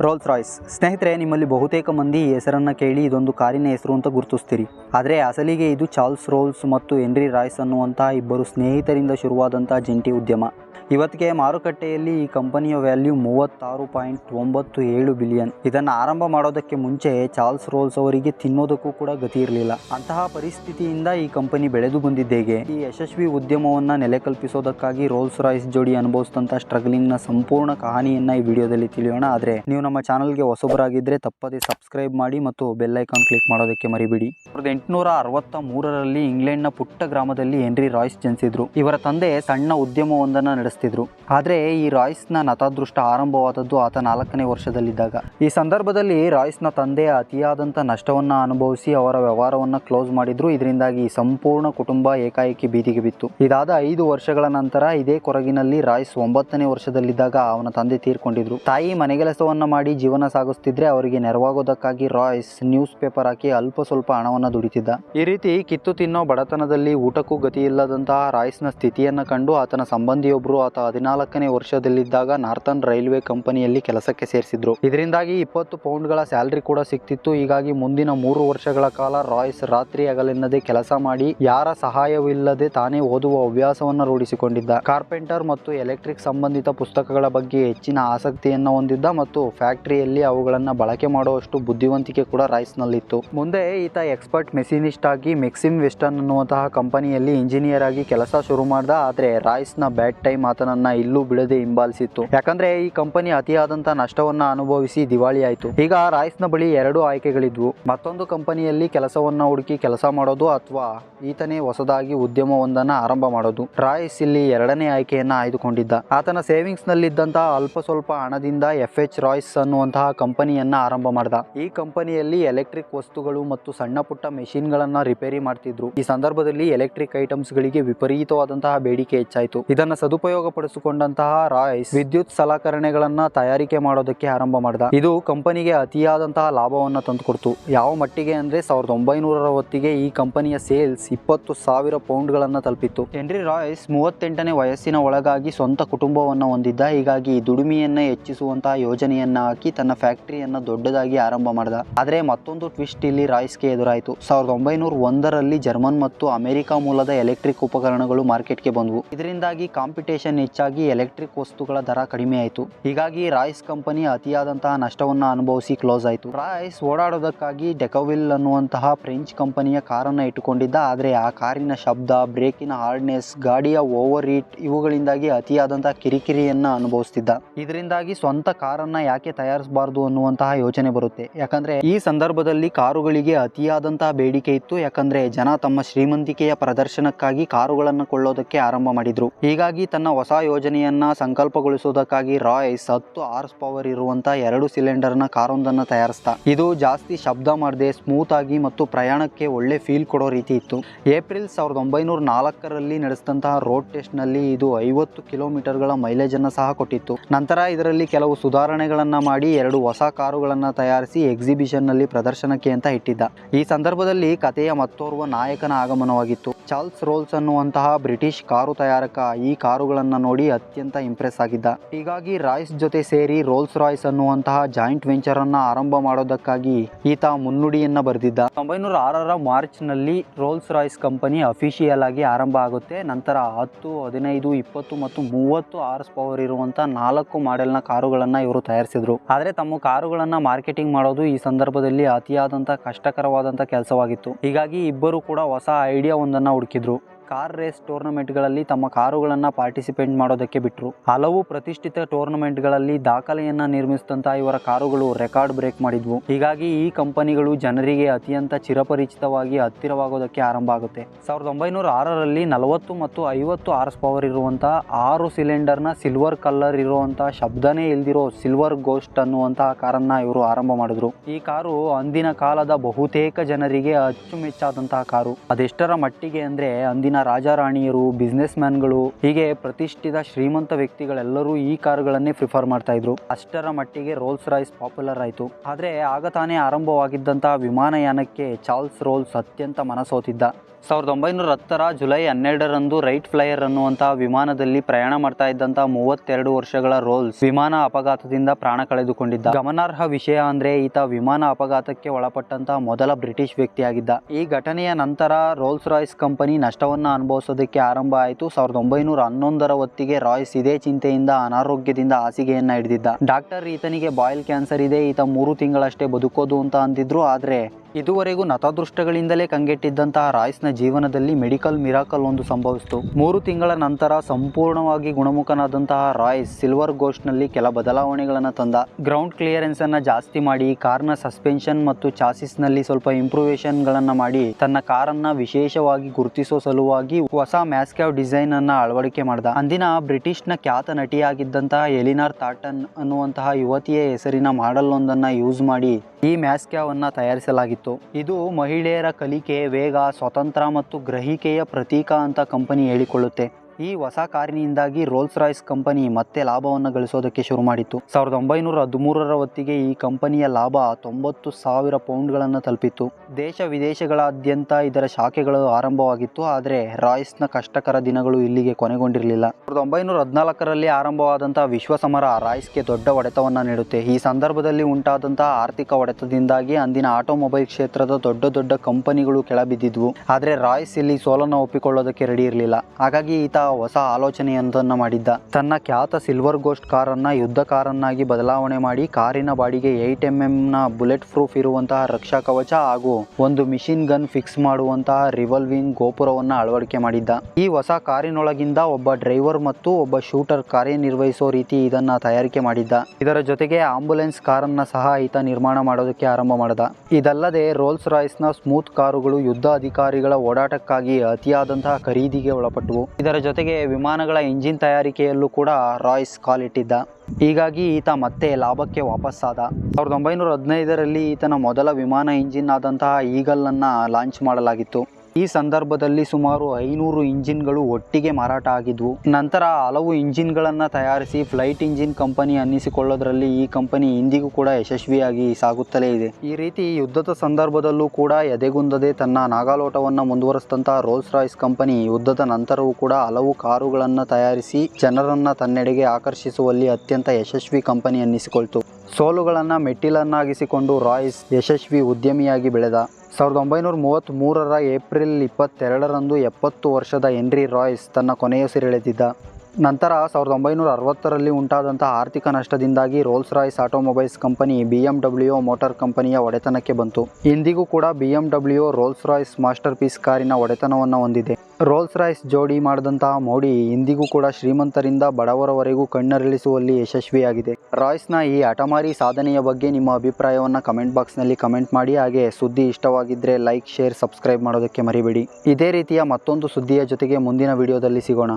Rolls Royce ಸ್ನೇಹಿತರೆ, ನಿಮ್ಮಲ್ಲಿ ಬಹುತೇಕ ಮಂದಿ ಈ ಹೆಸರನ್ನು ಕೇಳಿ ಇದೊಂದು ಕಾರಿನ ಹೆಸರು ಅಂತ ಗುರುತಿಸ್ತೀರಿ. ಆದರೆ, ಅಸಲಿಗೆ ಇದು ಚಾರ್ಲ್ಸ್ ರೋಲ್ಸ್ ಮತ್ತು ಹೆನ್ರಿ ರಾಯ್ಸ್ ಅನ್ನುವಂತಹ ಇಬ್ಬರು ಸ್ನೇಹಿತರಿಂದ ಶುರುವಾದಂತಹ ಜಂಟಿ ಉದ್ಯಮ. ಇವತ್ತಿಗೆ ಮಾರುಕಟ್ಟೆಯಲ್ಲಿ ಈ ಕಂಪನಿಯ ವ್ಯಾಲ್ಯೂ ಮೂವತ್ತಾರು ಪಾಯಿಂಟ್ ಒಂಬತ್ತು ಏಳು ಬಿಲಿಯನ್. ಇದನ್ನು ಆರಂಭ ಮಾಡೋದಕ್ಕೆ ಮುಂಚೆ ಚಾರ್ಲ್ಸ್ ರೋಲ್ಸ್ ಅವರಿಗೆ ತಿನ್ನೋದಕ್ಕೂ ಕೂಡ ಗತಿ ಇರಲಿಲ್ಲ. ಅಂತಹ ಪರಿಸ್ಥಿತಿಯಿಂದ ಈ ಕಂಪನಿ ಬೆಳೆದು ಬಂದಿದ್ದೇಗೆ ಈ ಯಶಸ್ವಿ ಉದ್ಯಮವನ್ನು ನೆಲೆ ಕಲ್ಪಿಸೋದಕ್ಕಾಗಿ ರೋಲ್ಸ್ ರಾಯ್ಸ್ ಜೋಡಿ ಅನುಭವಿಸಿದಂಥ ಸ್ಟ್ರಗ್ಲಿಂಗ್ನ ಸಂಪೂರ್ಣ ಕಹಾನಿಯನ್ನು ಈ ವಿಡಿಯೋದಲ್ಲಿ ತಿಳಿಯೋಣ. ಆದರೆ, ನೀವು ನಮ್ಮ ಚಾನಲ್ಗೆ ಹೊಸಬರಾಗಿದ್ದರೆ ತಪ್ಪದೆ ಸಬ್ಸ್ಕ್ರೈಬ್ ಮಾಡಿ ಮತ್ತು ಬೆಲ್ ಐಕಾನ್ ಕ್ಲಿಕ್ ಮಾಡೋದಕ್ಕೆ ಮರಿಬೇಡಿ. ಸಾವಿರದ ಎಂಟುನೂರ ಅರವತ್ತ ಮೂರರಲ್ಲಿ ಇಂಗ್ಲೆಂಡ್ನ ಪುಟ್ಟ ಗ್ರಾಮದಲ್ಲಿ ಹೆನ್ರಿ ರಾಯ್ಸ್ ಜನಿಸಿದ್ರು. ಇವರ ತಂದೆ ಸಣ್ಣ ಉದ್ಯಮವೊಂದನ್ನು ನಡೆಸ್ತಿದ್ರು. ಆದರೆ ಈ ರಾಯ್ಸ್ನ ನತಾದೃಷ್ಟ ಆರಂಭವಾದದ್ದು ಆತ ನಾಲ್ಕನೇ ವರ್ಷದಲ್ಲಿದ್ದಾಗ. ಈ ಸಂದರ್ಭದಲ್ಲಿ ರಾಯ್ಸ್ನ ತಂದೆ ಅತಿಯಾದಂಥ ನಷ್ಟವನ್ನು ಅನುಭವಿಸಿ ಅವರ ವ್ಯವಹಾರವನ್ನು ಕ್ಲೋಸ್ ಮಾಡಿದ್ರು. ಇದರಿಂದಾಗಿ ಸಂಪೂರ್ಣ ಕುಟುಂಬ ಏಕಾಏಕಿ ಬೀದಿಗೆ ಬಿತ್ತು. ಇದಾದ ಐದು ವರ್ಷಗಳ ನಂತರ ಇದೇ ಕೊರಗಿನಲ್ಲಿ ರಾಯ್ಸ್ ಒಂಬತ್ತನೇ ವರ್ಷದಲ್ಲಿದ್ದಾಗ ಅವನ ತಂದೆ ತೀರ್ಕೊಂಡಿದ್ರು. ತಾಯಿ ಮನೆಗೆಲಸವನ್ನು ಜೀವನ ಸಾಗಿಸ್ತಿದ್ರೆ ಅವರಿಗೆ ನೆರವಾಗೋದಕ್ಕಾಗಿ ರಾಯ್ಸ್ ನ್ಯೂಸ್ ಪೇಪರ್ ಹಾಕಿ ಅಲ್ಪ ಸ್ವಲ್ಪ ಹಣವನ್ನು ದುಡಿತಿದ್ದ. ಈ ರೀತಿ ಕಿತ್ತು ತಿನ್ನೋ ಬಡತನದಲ್ಲಿ ಊಟಕ್ಕೂ ಗತಿ ಇಲ್ಲದಂತಹ ರಾಯ್ಸ್ನ ಸ್ಥಿತಿಯನ್ನು ಕಂಡು ಆತನ ಸಂಬಂಧಿಯೊಬ್ಬರು ಆತ ಹದಿನಾಲ್ಕನೇ ವರ್ಷದಲ್ಲಿದ್ದಾಗ ನಾರ್ಥನ್ ರೈಲ್ವೆ ಕಂಪನಿಯಲ್ಲಿ ಕೆಲಸಕ್ಕೆ ಸೇರಿಸಿದ್ರು. ಇದರಿಂದಾಗಿ ಇಪ್ಪತ್ತು ಪೌಂಡ್ಗಳ ಸ್ಯಾಲರಿ ಕೂಡ ಸಿಕ್ತಿತ್ತು. ಹೀಗಾಗಿ ಮುಂದಿನ ಮೂರು ವರ್ಷಗಳ ಕಾಲ ರಾಯ್ಸ್ ರಾತ್ರಿ ಹಗಲೆನ್ನದೆ ಕೆಲಸ ಮಾಡಿ ಯಾರ ಸಹಾಯವಿಲ್ಲದೆ ತಾನೇ ಓದುವ ಹವ್ಯಾಸವನ್ನು ರೂಢಿಸಿಕೊಂಡಿದ್ದ. ಕಾರ್ಪೆಂಟರ್ ಮತ್ತು ಎಲೆಕ್ಟ್ರಿಕ್ ಸಂಬಂಧಿತ ಪುಸ್ತಕಗಳ ಬಗ್ಗೆ ಹೆಚ್ಚಿನ ಆಸಕ್ತಿಯನ್ನು ಹೊಂದಿದ್ದ ಮತ್ತು ಫ್ಯಾಕ್ಟರಿಯಲ್ಲಿ ಅವುಗಳನ್ನು ಬಳಕೆ ಮಾಡುವಷ್ಟು ಬುದ್ಧಿವಂತಿಕೆ ಕೂಡ ರಾಯ್ಸ್ನಲ್ಲಿತ್ತು. ಮುಂದೆ ಈತ ಎಕ್ಸ್ಪರ್ಟ್ ಮೆಷಿನಿಸ್ಟ್ ಆಗಿ ಮೆಕ್ಸಿಮ್ ವೆಸ್ಟರ್ನ್ ಅನ್ನುವಂತಹ ಕಂಪನಿಯಲ್ಲಿ ಇಂಜಿನಿಯರ್ ಆಗಿ ಕೆಲಸ ಶುರು ಮಾಡ್ದ, ಆದರೆ ರಾಯ್ಸ್ನ ಬ್ಯಾಡ್ ಟೈಮ್ ಆತನನ್ನ ಇಲ್ಲೂ ಬಿಡದೆ ಹಿಂಬಾಲಿಸಿತ್ತು. ಯಾಕಂದ್ರೆ ಈ ಕಂಪನಿ ಅತಿಯಾದಂತ ನಷ್ಟವನ್ನ ಅನುಭವಿಸಿ ದಿವಾಳಿ ಆಯಿತು. ಈಗ ರಾಯ್ಸ್ನ ಬಳಿ ಎರಡು ಆಯ್ಕೆಗಳಿದ್ವು. ಮತ್ತೊಂದು ಕಂಪನಿಯಲ್ಲಿ ಕೆಲಸವನ್ನ ಹುಡುಕಿ ಕೆಲಸ ಮಾಡೋದು ಅಥವಾ ಈತನೇ ಹೊಸದಾಗಿ ಉದ್ಯಮವೊಂದನ್ನು ಆರಂಭ ಮಾಡೋದು. ರಾಯ್ಸ್ ಇಲ್ಲಿ ಎರಡನೇ ಆಯ್ಕೆಯನ್ನು ಆಯ್ದುಕೊಂಡಿದ್ದ. ಆತನ ಸೇವಿಂಗ್ಸ್ ನಲ್ಲಿದ್ದಂತಹ ಅಲ್ಪ ಸ್ವಲ್ಪ ಹಣದಿಂದ ಎಫ್ ಎಚ್ ರಾಯ್ಸ್ ಅನ್ನುವಂತಹ ಕಂಪನಿಯನ್ನ ಆರಂಭ ಮಾಡಿದ. ಈ ಕಂಪನಿಯಲ್ಲಿ ಎಲೆಕ್ಟ್ರಿಕ್ ವಸ್ತುಗಳು ಮತ್ತು ಸಣ್ಣ ಪುಟ್ಟ ಮೆಷಿನ್ಗಳನ್ನ ರಿಪೇರಿ ಮಾಡ್ತಿದ್ರು. ಈ ಸಂದರ್ಭದಲ್ಲಿ ಎಲೆಕ್ಟ್ರಿಕ್ ಐಟಮ್ಸ್ ಗಳಿಗೆ ವಿಪರೀತವಾದಂತಹ ಬೇಡಿಕೆ ಹೆಚ್ಚಾಯಿತು. ಇದನ್ನ ಸದುಪಯೋಗ ಪಡಿಸಿಕೊಂಡಂತಹ ರಾಯ್ಸ್ ವಿದ್ಯುತ್ ಸಲಕರಣೆಗಳನ್ನ ತಯಾರಿಕೆ ಮಾಡೋದಕ್ಕೆ ಆರಂಭ ಮಾಡಿದ. ಇದು ಕಂಪನಿಗೆ ಅತಿಯಾದಂತಹ ಲಾಭವನ್ನ ತಂದುಕೊಡ್ತು. ಯಾವ ಮಟ್ಟಿಗೆ ಅಂದ್ರೆ ಸಾವಿರದ ಒಂಬೈನೂರರ ಹೊತ್ತಿಗೆ ಈ ಕಂಪನಿಯ ಸೇಲ್ಸ್ ಇಪ್ಪತ್ತು ಸಾವಿರ ಪೌಂಡ್ಗಳನ್ನ ತಲುಪಿತ್ತು. ಹೆನ್ರಿ ರಾಯ್ಸ್ ಮೂವತ್ತೆಂಟನೇ ವಯಸ್ಸಿನ ಒಳಗಾಗಿ ಸ್ವಂತ ಕುಟುಂಬವನ್ನು ಹೊಂದಿದ್ದ. ಹೀಗಾಗಿ ದುಡಿಮೆಯನ್ನ ಹೆಚ್ಚಿಸುವಂತಹ ಯೋಜನೆಯನ್ನ ಹಾಕಿ ತನ್ನ ಫ್ಯಾಕ್ಟರಿಯನ್ನ ದೊಡ್ಡದಾಗಿ ಆರಂಭ ಮಾಡಿದ. ಆದ್ರೆ ಮತ್ತೊಂದು ಟ್ವಿಸ್ಟ್ ಇಲ್ಲಿ ರಾಯ್ಸ್ಗೆ ಎದುರಾಯಿತು. ಸಾವಿರದ ಒಂಬೈನೂರ ಒಂದರಲ್ಲಿ ಜರ್ಮನ್ ಮತ್ತು ಅಮೆರಿಕ ಮೂಲದ ಎಲೆಕ್ಟ್ರಿಕ್ ಉಪಕರಣಗಳು ಮಾರ್ಕೆಟ್ಗೆ ಬಂದವು. ಇದರಿಂದಾಗಿ ಕಾಂಪಿಟೇಷನ್ ಹೆಚ್ಚಾಗಿ ಎಲೆಕ್ಟ್ರಿಕ್ ವಸ್ತುಗಳ ದರ ಕಡಿಮೆ ಆಯಿತು. ಹೀಗಾಗಿ ರಾಯ್ಸ್ ಕಂಪನಿ ಅತಿಯಾದಂತಹ ನಷ್ಟವನ್ನ ಅನುಭವಿಸಿ ಕ್ಲೋಸ್ ಆಯಿತು. ರಾಯ್ಸ್ ಓಡಾಡೋದಕ್ಕಾಗಿ ಡೆಕೋವಿಲ್ ಅನ್ನುವಂತಹ ಫ್ರೆಂಚ್ ಕಂಪನಿಯ ಕಾರನ್ನ ಇಟ್ಟುಕೊಂಡಿದ್ದ. ಆದರೆ ಆ ಕಾರಿನ ಶಬ್ದ, ಬ್ರೇಕಿನ ಹಾರ್ಡ್ನೆಸ್, ಗಾಡಿಯ ಓವರ್ ಹೀಟ್ ಇವುಗಳಿಂದಾಗಿ ಅತಿಯಾದಂತಹ ಕಿರಿಕಿರಿಯನ್ನ ಅನುಭವಿಸ್ತಿದ್ದ. ಇದರಿಂದಾಗಿ ಸ್ವಂತ ಕಾರನ್ನ ಯಾಕೆ ತಯಾರಿಸಬಾರದು ಅನ್ನುವಂತಹ ಯೋಚನೆ ಬರುತ್ತೆ. ಯಾಕಂದ್ರೆ ಈ ಸಂದರ್ಭದಲ್ಲಿ ಕಾರುಗಳಿಗೆ ಅತಿಯಾದಂತಹ ಬೇಡಿಕೆ ಇತ್ತು. ಯಾಕಂದ್ರೆ ಜನ ತಮ್ಮ ಶ್ರೀಮಂತಿಕೆಯ ಪ್ರದರ್ಶನಕ್ಕಾಗಿ ಕಾರುಗಳನ್ನು ಕೊಳ್ಳೋದಕ್ಕೆ ಆರಂಭ ಮಾಡಿದ್ರು. ಹೀಗಾಗಿ ತನ್ನ ಹೊಸ ಯೋಜನೆಯನ್ನ ಸಂಕಲ್ಪಗೊಳಿಸುವುದಕ್ಕಾಗಿ ರಾಯ್ಸ್ ಹತ್ತು ಆರ್ಸ್ ಪವರ್ ಇರುವಂತಹ ಎರಡು ಸಿಲಿಂಡರ್ನ ಕಾರೊಂದನ್ನು ತಯಾರಿಸ್ತಾ ಇದು ಜಾಸ್ತಿ ಶಬ್ದ ಮಾಡದೆ ಸ್ಮೂತ್ ಆಗಿ ಮತ್ತು ಪ್ರಯಾಣಕ್ಕೆ ಒಳ್ಳೆ ಫೀಲ್ ಕೊಡೋ ರೀತಿ ಇತ್ತು. ಏಪ್ರಿಲ್ ಸಾವಿರದ ಒಂಬೈನೂರ ನಾಲ್ಕರಲ್ಲಿ ನಡೆಸಿದಂತಹ ರೋಡ್ ಟೆಸ್ಟ್ನಲ್ಲಿ ಇದು ಐವತ್ತು ಕಿಲೋಮೀಟರ್ಗಳ ಮೈಲೇಜ್ ಅನ್ನ ಸಹ ಕೊಟ್ಟಿತ್ತು. ನಂತರ ಇದರಲ್ಲಿ ಕೆಲವು ಸುಧಾರಣೆಗಳನ್ನ ಮಾಡಿ ಎರಡು ಹೊಸ ಕಾರುಗಳನ್ನು ತಯಾರಿಸಿ ಎಕ್ಸಿಬಿಷನ್ನಲ್ಲಿ ಪ್ರದರ್ಶನಕ್ಕೆ ಅಂತ ಇಟ್ಟಿದ್ದ. ಈ ಸಂದರ್ಭದಲ್ಲಿ ಕಥೆಯ ಮತ್ತೋರ್ವ ನಾಯಕನ ಆಗಮನವಾಗಿತ್ತು. ಚಾರ್ಲ್ಸ್ ರೋಲ್ಸ್ ಅನ್ನುವಂತಹ ಬ್ರಿಟಿಷ್ ಕಾರು ತಯಾರಕ ಈ ಕಾರುಗಳನ್ನು ನೋಡಿ ಅತ್ಯಂತ ಇಂಪ್ರೆಸ್ ಆಗಿದ್ದ. ಹೀಗಾಗಿ ರಾಯ್ಸ್ ಜೊತೆ ಸೇರಿ ರೋಲ್ಸ್ ರಾಯ್ಸ್ ಅನ್ನುವಂತಹ ಜಾಯಿಂಟ್ ವೆಂಚರ್ ಅನ್ನ ಆರಂಭ ಮಾಡೋದಕ್ಕಾಗಿ ಈತ ಮುನ್ನುಡಿಯನ್ನ ಬರೆದಿದ್ದ. ಒಂಬೈನೂರ ಆರರ ಮಾರ್ಚ್ನಲ್ಲಿ ರೋಲ್ಸ್ ರಾಯ್ಸ್ ಕಂಪನಿ ಅಫಿಷಿಯಲ್ ಆಗಿ ಆರಂಭ ಆಗುತ್ತೆ. ನಂತರ ಹತ್ತು, ಹದಿನೈದು, ಇಪ್ಪತ್ತು ಮತ್ತು ಮೂವತ್ತು ಆರ್ಸ್ ಪವರ್ ಇರುವಂತಹ ನಾಲ್ಕು ಮಾಡೆಲ್ನ ಕಾರುಗಳನ್ನ ಇವರು ತಯಾರಿಸಿದ್ರು. ಆದ್ರೆ ತಮ್ಮ ಕಾರುಗಳನ್ನ ಮಾರ್ಕೆಟಿಂಗ್ ಮಾಡೋದು ಈ ಸಂದರ್ಭದಲ್ಲಿ ಅತಿಯಾದಂತಹ ಕಷ್ಟಕರವಾದಂತ ಕೆಲಸವಾಗಿತ್ತು. ಹೀಗಾಗಿ ಇಬ್ಬರು ಕೂಡ ಹೊಸ ಐಡಿಯಾ ಒಂದನ್ನ ಹುಡುಕಿದ್ರು. ಕಾರ್ ರೇಸ್ ಟೂರ್ನಮೆಂಟ್ಗಳಲ್ಲಿ ತಮ್ಮ ಕಾರುಗಳನ್ನು ಪಾರ್ಟಿಸಿಪೇಟ್ ಮಾಡೋದಕ್ಕೆ ಬಿಟ್ಟರು ಹಲವು ಪ್ರತಿಷ್ಠಿತ ಟೂರ್ನಮೆಂಟ್ಗಳಲ್ಲಿ ದಾಖಲೆಯನ್ನು ನಿರ್ಮಿಸಿದಂತಹ ಇವರ ಕಾರುಗಳು ರೆಕಾರ್ಡ್ ಬ್ರೇಕ್ ಮಾಡಿದ್ವು. ಹೀಗಾಗಿ ಈ ಕಂಪನಿಗಳು ಜನರಿಗೆ ಅತ್ಯಂತ ಚಿರಪರಿಚಿತವಾಗಿ ಹತ್ತಿರವಾಗೋದಕ್ಕೆ ಆರಂಭ ಆಗುತ್ತೆ. ಸಾವಿರದ ಒಂಬೈನೂರ ಆರರಲ್ಲಿ ನಲವತ್ತು ಮತ್ತು ಐವತ್ತು ಆರ್ಸ್ ಪವರ್ ಇರುವಂತಹ ಆರು ಸಿಲಿಂಡರ್ನ ಸಿಲ್ವರ್ ಕಲರ್ ಇರುವಂತಹ ಶಬ್ದನೇ ಇಲ್ದಿರೋ ಸಿಲ್ವರ್ ಗೋಸ್ಟ್ ಅನ್ನುವಂತಹ ಕಾರನ್ನ ಇವರು ಆರಂಭ ಮಾಡಿದ್ರು. ಈ ಕಾರು ಅಂದಿನ ಕಾಲದ ಬಹುತೇಕ ಜನರಿಗೆ ಅಚ್ಚುಮೆಚ್ಚಾದಂತಹ ಕಾರು. ಅದೆಷ್ಟರ ಮಟ್ಟಿಗೆ ಅಂದ್ರೆ ಅಂದಿನ ರಾಜಾರಾಣಿಯರು ಬಿಸ್ನೆಸ್ ಮ್ಯಾನ್ಗಳು ಹೀಗೆ ಪ್ರತಿಷ್ಠಿತ ಶ್ರೀಮಂತ ವ್ಯಕ್ತಿಗಳೆಲ್ಲರೂ ಈ ಕಾರುಗಳನ್ನೇ ಪ್ರಿಫರ್ ಮಾಡ್ತಾ ಇದ್ರು. ಅಷ್ಟರ ಮಟ್ಟಿಗೆ ರೋಲ್ಸ್ ರಾಯ್ಸ್ ಪಾಪ್ಯುಲರ್ ಆಯಿತು. ಆದರೆ ಆಗ ತಾನೇ ಆರಂಭವಾಗಿದ್ದಂತಹ ವಿಮಾನಯಾನಕ್ಕೆ ಚಾರ್ಲ್ಸ್ ರೋಲ್ಸ್ ಅತ್ಯಂತ ಮನಸೋತಿದ್ದ. ಸಾವಿರದ ಒಂಬೈನೂರ ಹತ್ತರ ಜುಲೈ ಹನ್ನೆರಡರಂದು ರೈಟ್ ಫ್ಲೈಯರ್ ಅನ್ನುವಂತಹ ವಿಮಾನದಲ್ಲಿ ಪ್ರಯಾಣ ಮಾಡ್ತಾ ಇದ್ದಂತಹ ಮೂವತ್ತೆರಡು ವರ್ಷಗಳ ರೋಲ್ಸ್ ವಿಮಾನ ಅಪಘಾತದಿಂದ ಪ್ರಾಣ ಕಳೆದುಕೊಂಡಿದ್ದ. ಗಮನಾರ್ಹ ವಿಷಯ ಅಂದ್ರೆ ಈತ ವಿಮಾನ ಅಪಘಾತಕ್ಕೆ ಒಳಪಟ್ಟಂತಹ ಮೊದಲ ಬ್ರಿಟಿಷ್ ವ್ಯಕ್ತಿಯಾಗಿದ್ದ. ಈ ಘಟನೆಯ ನಂತರ ರೋಲ್ಸ್ ರಾಯ್ಸ್ ಕಂಪನಿ ನಷ್ಟವನ್ನ ಅನುಭವಿಸೋದಕ್ಕೆ ಆರಂಭ ಆಯಿತು. ಸಾವಿರದ ಒಂಬೈನೂರ ಹನ್ನೊಂದರ ಹೊತ್ತಿಗೆ ರಾಯ್ಸ್ ಇದೇ ಚಿಂತೆಯಿಂದ ಅನಾರೋಗ್ಯದಿಂದ ಹಾಸಿಗೆಯನ್ನ ಹಿಡಿದಿದ್ದ. ಡಾಕ್ಟರ್ ಈತನಿಗೆ ಬಾಯಿಲ್ ಕ್ಯಾನ್ಸರ್ ಇದೆ. ಈತ ಮೂರು ತಿಂಗಳಷ್ಟೇ ಬದುಕೋದು ಅಂತ ಅಂದಿದ್ರು. ಆದ್ರೆ ಇದುವರೆಗೂ ನತದೃಷ್ಟಗಳಿಂದಲೇ ಕಂಗೆಟ್ಟಿದ್ದಂತಹ ರಾಯ್ಸ್ನ ಜೀವನದಲ್ಲಿ ಮೆಡಿಕಲ್ ಮಿರಾಕಲ್ ಒಂದು ಸಂಭವಿಸಿತು. ಮೂರು ತಿಂಗಳ ನಂತರ ಸಂಪೂರ್ಣವಾಗಿ ಗುಣಮುಖನಾದಂತಹ ರಾಯ್ಸ್ ಸಿಲ್ವರ್ ಗೋಸ್ಟ್ನಲ್ಲಿ ಕೆಲ ಬದಲಾವಣೆಗಳನ್ನು ತಂದ. ಗ್ರೌಂಡ್ ಕ್ಲಿಯರೆನ್ಸ್ ಅನ್ನ ಜಾಸ್ತಿ ಮಾಡಿ, ಕಾರ್ನ ಸಸ್ಪೆನ್ಷನ್ ಮತ್ತು ಚಾಸಿಸ್ನಲ್ಲಿ ಸ್ವಲ್ಪ ಇಂಪ್ರೂವೇಷನ್ಗಳನ್ನು ಮಾಡಿ, ತನ್ನ ಕಾರನ್ನ ವಿಶೇಷವಾಗಿ ಗುರುತಿಸೋ ಸಲುವಾಗಿ ಹೊಸ ಮ್ಯಾಸ್ಕ್ಯಾವ್ ಡಿಸೈನ್ ಅನ್ನ ಅಳವಡಿಕೆ ಮಾಡಿದ. ಅಂದಿನ ಬ್ರಿಟಿಷ್ನ ಖ್ಯಾತ ನಟಿಯಾಗಿದ್ದಂತಹ ಎಲಿನಾರ್ ತಾಟನ್ ಅನ್ನುವಂತಹ ಯುವತಿಯ ಹೆಸರಿನ ಮಾಡಲ್ ಒಂದನ್ನ ಯೂಸ್ ಮಾಡಿ ಈ ಮ್ಯಾಸ್ಕ್ಯಾವನ್ನು ತಯಾರಿಸಲಾಗಿತ್ತು. ಇದು ಮಹಿಳೆಯರ ಕಲಿಕೆ ವೇಗ ಸ್ವತಂತ್ರ ಮತ್ತು ಗ್ರಹಿಕೆಯ ಪ್ರತೀಕ ಅಂತ ಕಂಪನಿ ಹೇಳಿಕೊಳ್ಳುತ್ತೆ. ಈ ಹೊಸ ಕಾರಿನಿಂದಾಗಿ ರೋಲ್ಸ್ ರಾಯ್ಸ್ ಕಂಪನಿ ಮತ್ತೆ ಲಾಭವನ್ನು ಗಳಿಸೋದಕ್ಕೆ ಶುರು ಮಾಡಿತ್ತು. ಸಾವಿರದ ಒಂಬೈನೂರ ಹದಿಮೂರರ ಹೊತ್ತಿಗೆ ಈ ಕಂಪನಿಯ ಲಾಭ ತೊಂಬತ್ತು ಸಾವಿರ ಪೌಂಡ್ಗಳನ್ನು ತಲುಪಿತ್ತು. ದೇಶ ವಿದೇಶಗಳಾದ್ಯಂತ ಇದರ ಶಾಖೆಗಳು ಆರಂಭವಾಗಿತ್ತು, ಆದರೆ ರಾಯ್ಸ್ನ ಕಷ್ಟಕರ ದಿನಗಳು ಇಲ್ಲಿಗೆ ಕೊನೆಗೊಂಡಿರಲಿಲ್ಲ. ಸಾವಿರದ ಒಂಬೈನೂರ ಹದಿನಾಲ್ಕರಲ್ಲಿ ಆರಂಭವಾದಂತಹ ವಿಶ್ವ ಸಮರ ರಾಯ್ಸ್ಗೆ ದೊಡ್ಡ ಒಡೆತವನ್ನು ನೀಡುತ್ತೆ. ಈ ಸಂದರ್ಭದಲ್ಲಿ ಉಂಟಾದಂತಹ ಆರ್ಥಿಕ ಒಡೆತದಿಂದಾಗಿ ಅಂದಿನ ಆಟೋಮೊಬೈಲ್ ಕ್ಷೇತ್ರದ ದೊಡ್ಡ ದೊಡ್ಡ ಕಂಪನಿಗಳು ಕೆಳಬಿದ್ದಿದ್ವು. ಆದರೆ ರಾಯ್ಸ್ ಇಲ್ಲಿ ಸೋಲನ್ನು ಒಪ್ಪಿಕೊಳ್ಳೋದಕ್ಕೆ ರೆಡಿ ಇರಲಿಲ್ಲ. ಹಾಗಾಗಿ ಈತ ಹೊಸ ಆಲೋಚನೆಯೊಂದನ್ನು ಮಾಡಿದ್ದ. ತನ್ನ ಖ್ಯಾತ ಸಿಲ್ವರ್ ಗೋಸ್ಟ್ ಕಾರನ್ನ, ಯುದ್ಧ ಕಾರನ್ನಾಗಿ ಬದಲಾವಣೆ ಮಾಡಿ ಕಾರಿನ ಬಾಡಿಗೆ ಏಟ್ ಎಂ ನ ಬುಲೆಟ್ ಪ್ರೂಫ್ ಇರುವಂತಹ ರಕ್ಷಾ ಕವಚ ಹಾಗೂ ಒಂದು ಮಿಷಿನ್ ಗನ್ ಫಿಕ್ಸ್ ಮಾಡುವಂತಹ ರಿವಲ್ವಿಂಗ್ ಗೋಪುರವನ್ನ ಅಳವಡಿಕೆ ಮಾಡಿದ್ದ. ಈ ಹೊಸ ಕಾರಿನೊಳಗಿಂದ ಒಬ್ಬ ಡ್ರೈವರ್ ಮತ್ತು ಒಬ್ಬ ಶೂಟರ್ ಕಾರ್ಯನಿರ್ವಹಿಸೋ ರೀತಿ ಇದನ್ನ ತಯಾರಿಕೆ ಮಾಡಿದ್ದ. ಇದರ ಜೊತೆಗೆ ಆಂಬುಲೆನ್ಸ್ ಕಾರನ್ನ ಸಹ ಈತ ನಿರ್ಮಾಣ ಮಾಡೋದಕ್ಕೆ ಆರಂಭ ಮಾಡಿದ. ಇದಲ್ಲದೆ ರೋಲ್ಸ್ ರಾಯ್ಸ್ನ ಸ್ಮೂತ್ ಕಾರುಗಳು ಯುದ್ಧ ಅಧಿಕಾರಿಗಳ ಓಡಾಟಕ್ಕಾಗಿ ಅತಿಯಾದಂತಹ ಖರೀದಿಗೆ ಒಳಪಟ್ಟವು. ಇದರ ಜೊತೆಗೆ ವಿಮಾನಗಳ ಇಂಜಿನ್ ತಯಾರಿಕೆಯಲ್ಲೂ ಕೂಡ ರಾಯ್ಸ್ ಕಾಲಿಟ್ಟಿದ್ದ. ಹೀಗಾಗಿ ಈತ ಮತ್ತೆ ಲಾಭಕ್ಕೆ ವಾಪಸ್ಸಾದ. ಸಾವಿರದ ಒಂಬೈನೂರ ಹದಿನೈದರಲ್ಲಿ ಈತನ ಮೊದಲ ವಿಮಾನ ಇಂಜಿನ್ ಆದಂತಹ ಅನ್ನ ಲಾಂಚ್ ಮಾಡಲಾಗಿತ್ತು. ಈ ಸಂದರ್ಭದಲ್ಲಿ ಸುಮಾರು ಐನೂರು ಇಂಜಿನ್ಗಳು ಒಟ್ಟಿಗೆ ಮಾರಾಟ ಆಗಿದ್ವು. ನಂತರ ಹಲವು ಇಂಜಿನ್ಗಳನ್ನು ತಯಾರಿಸಿ ಫ್ಲೈಟ್ ಇಂಜಿನ್ ಕಂಪನಿ ಅನ್ನಿಸಿಕೊಳ್ಳೋದ್ರಲ್ಲಿ ಈ ಕಂಪನಿ ಇಂದಿಗೂ ಕೂಡ ಯಶಸ್ವಿಯಾಗಿ ಸಾಗುತ್ತಲೇ ಇದೆ. ಈ ರೀತಿ ಯುದ್ಧದ ಸಂದರ್ಭದಲ್ಲೂ ಕೂಡ ಎದೆಗುಂದದೆ ತನ್ನ ನಾಗಾಲೋಟವನ್ನು ಮುಂದುವರಿಸಿದಂತಹ ರೋಲ್ಸ್ ರಾಯ್ಸ್ ಕಂಪನಿ ಯುದ್ಧದ ನಂತರವೂ ಕೂಡ ಹಲವು ಕಾರುಗಳನ್ನು ತಯಾರಿಸಿ ಜನರನ್ನ ತನ್ನೆಡೆಗೆ ಆಕರ್ಷಿಸುವಲ್ಲಿ ಅತ್ಯಂತ ಯಶಸ್ವಿ ಕಂಪನಿ ಅನ್ನಿಸಿಕೊಳ್ತು. ಸೋಲುಗಳನ್ನು ಮೆಟ್ಟಿಲನ್ನಾಗಿಸಿಕೊಂಡು ರಾಯ್ಸ್ ಯಶಸ್ವಿ ಉದ್ಯಮಿಯಾಗಿ ಬೆಳೆದ. ಸಾವಿರದ ಒಂಬೈನೂರ ಮೂವತ್ತ್ ಮೂರರ ಏಪ್ರಿಲ್ ಇಪ್ಪತ್ತೆರಡರಂದು ಎಪ್ಪತ್ತು ವರ್ಷದ ಹೆನ್ರಿ ರಾಯ್ಸ್ ತನ್ನ ಕೊನೆಯುಸಿರೆಳೆದಿದ್ದ ನಂತರ ಸಾವಿರದ ಒಂಬೈನೂರ ಅರವತ್ತರಲ್ಲಿ ಉಂಟಾದಂಥ ಆರ್ಥಿಕ ನಷ್ಟದಿಂದಾಗಿ Rolls Royce automobiles company B M W motor ಕಂಪನಿಯ ಒಡೆತನಕ್ಕೆ ಬಂತು. ಇಂದಿಗೂ ಕೂಡ B M W Rolls Royce masterpiece ಕಾರಿನ ಒಡೆತನವನ್ನು ಹೊಂದಿದೆ. ರೋಲ್ಸ್ ರಾಯ್ಸ್ ಜೋಡಿ ಮಾಡಿದಂತಹ ಮೋಡಿ ಇಂದಿಗೂ ಕೂಡ ಶ್ರೀಮಂತರಿಂದ ಬಡವರವರೆಗೂ ಕಣ್ಣರಳಿಸುವಲ್ಲಿ ಯಶಸ್ವಿಯಾಗಿದೆ. ರಾಯ್ಸ್ನ ಈ ಹಠಮಾರಿ ಸಾಧನೆಯ ಬಗ್ಗೆ ನಿಮ್ಮ ಅಭಿಪ್ರಾಯವನ್ನು ಕಮೆಂಟ್ ಬಾಕ್ಸ್ನಲ್ಲಿ ಕಮೆಂಟ್ ಮಾಡಿ, ಹಾಗೆ ಸುದ್ದಿ ಇಷ್ಟವಾಗಿದ್ದರೆ ಲೈಕ್, ಶೇರ್, ಸಬ್ಸ್ಕ್ರೈಬ್ ಮಾಡೋದಕ್ಕೆ ಮರಿಬೇಡಿ. ಇದೇ ರೀತಿಯ ಮತ್ತೊಂದು ಸುದ್ದಿಯ ಜೊತೆಗೆ ಮುಂದಿನ ವಿಡಿಯೋದಲ್ಲಿ ಸಿಗೋಣ.